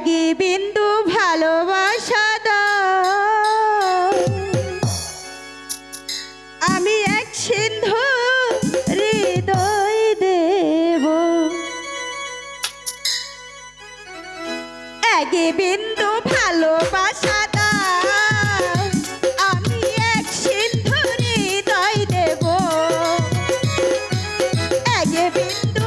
লাগে বিন্দু ভালোবাসা আমি এক সিন্ধু হৃদয় দেব। আগে বিন্দু ভালোবাসা Thank.